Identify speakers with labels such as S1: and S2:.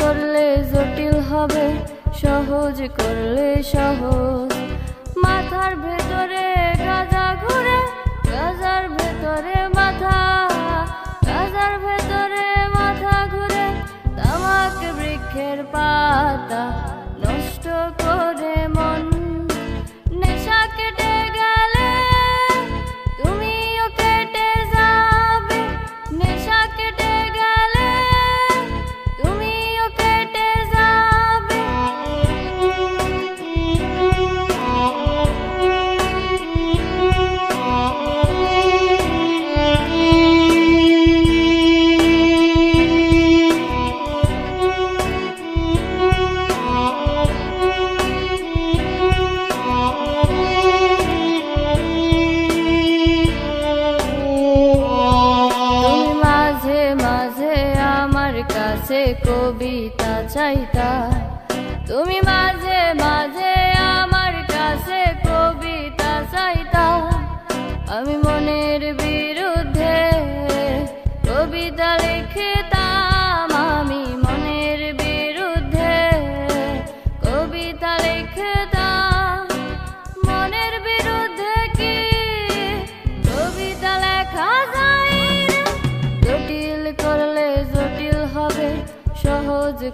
S1: করলে জটিল হবে সহজ করলে সহজ। কাছে কবিতা চাইতা। তুমি মাঝে মাঝে আমার কাছে কবিতা চাইতা। আমি মনের বিরুদ্ধে কবিতা লিখতাম। আমি মনের বিরুদ্ধে কবিতা লিখতাম। melodic